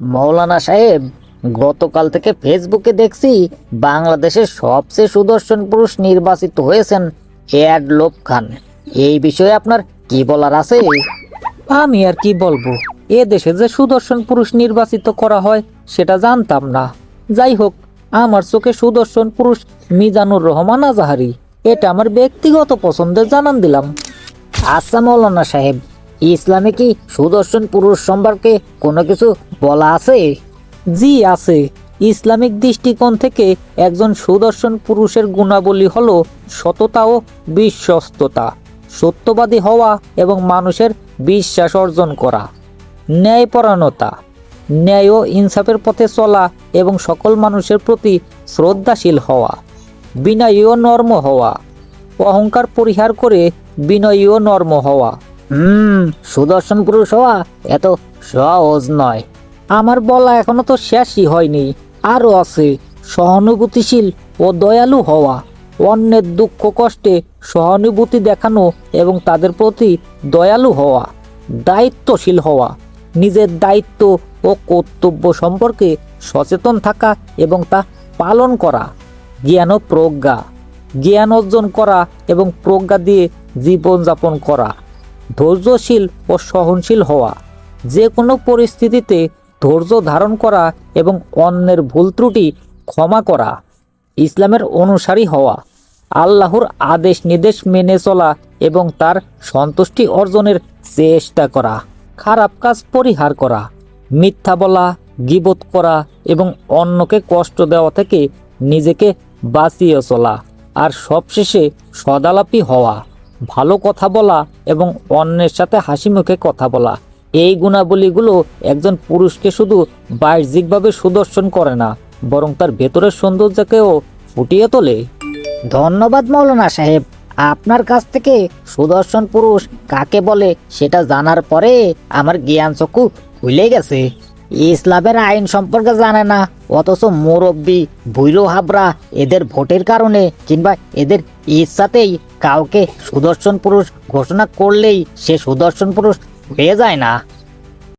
মৌলানা সাহেব গতকাল থেকে ফেসবুকে দেখছি বাংলাদেশের সবচেয়ে সুদর্শন পুরুষ নির্বাচিত হয়েছেন এডলোব খান। এই বিষয়ে আপনার কি বলার আছে? আমি আর কি বলব? এ দেশে যে সুদর্শন পুরুষ নির্বাচিত করা হয় সেটা জানতাম না। যাই হোক আমার চোখে সুদর্শন পুরুষ মিজানুর রহমান আজাহারি। এটা আমার ব্যক্তিগত পছন্দের জানান দিলাম। আচ্ছা মৌলানা সাহেব ইসলামে কি সুদর্শন পুরুষ সম্পর্কে কোনো কিছু বলা আছে? জি, আছে। ইসলামিক দৃষ্টিকোণ থেকে একজন সুদর্শন পুরুষের গুণাবলী হলো সততা ও বিশ্বস্ততা, সত্যবাদী হওয়া এবং মানুষের বিশ্বাস অর্জন করা, ন্যায়পরায়ণতা, ন্যায় ও ইনসাফের পথে চলা এবং সকল মানুষের প্রতি শ্রদ্ধাশীল হওয়া, বিনয়ী ও নর্ম হওয়া, অহংকার পরিহার করে বিনয়ী ও নর্ম হওয়া। হুম, সুদর্শন পুরুষ হওয়া এত সহজ নয়। আমার বলা এখনও তো শেষই হয়নি। আরও আছে, সহানুভূতিশীল ও দয়ালু হওয়া। অন্যের দুঃখ কষ্টে সহানুভূতি দেখানো এবং তাদের প্রতি দয়ালু হওয়া। দায়িত্বশীল হওয়া। নিজের দায়িত্ব ও কর্তব্য সম্পর্কে সচেতন থাকা এবং তা পালন করা। জ্ঞান ও প্রজ্ঞা। জ্ঞান অর্জন করা এবং প্রজ্ঞা দিয়ে জীবনযাপন করা। ধৈর্যশীল ও সহনশীল হওয়া, যে কোনো পরিস্থিতিতে ধৈর্য ধারণ করা এবং অন্যের ভুল ত্রুটি ক্ষমা করা, ইসলামের অনুসারী হওয়া, আল্লাহর আদেশ নির্দেশ মেনে চলা এবং তার সন্তুষ্টি অর্জনের চেষ্টা করা, খারাপ কাজ পরিহার করা, মিথ্যা বলা, গিবত করা এবং অন্যকে কষ্ট দেওয়া থেকে নিজেকে বাঁচিয়ে চলা, আর সবশেষে সদালাপি হওয়া। ভালো কথা বলা এবং অন্যের সাথে হাসি মুখে কথা বলা। এই গুণাবলীগুলো একজন পুরুষকে শুধু বাহ্যিকভাবে সুদর্শন করে না, বরং তার ভেতরের সৌন্দর্যকেও ফুটিয়ে তোলে। ধন্যবাদ মৌলানা সাহেব। আপনার কাছ থেকে সুদর্শন পুরুষ কাকে বলে সেটা জানার পরে আমার জ্ঞান চক্ষু খুলে গেছে। ইসলামের আইন সম্পর্কে জানে না, অথচ মুরব্বী ভৈরো হাবরা এদের ভোটের কারণে কিংবা এদের ইচ্ছাতেই কাউকে সুদর্শন পুরুষ ঘোষণা করলেই সে সুদর্শন পুরুষ হয়ে যায় না।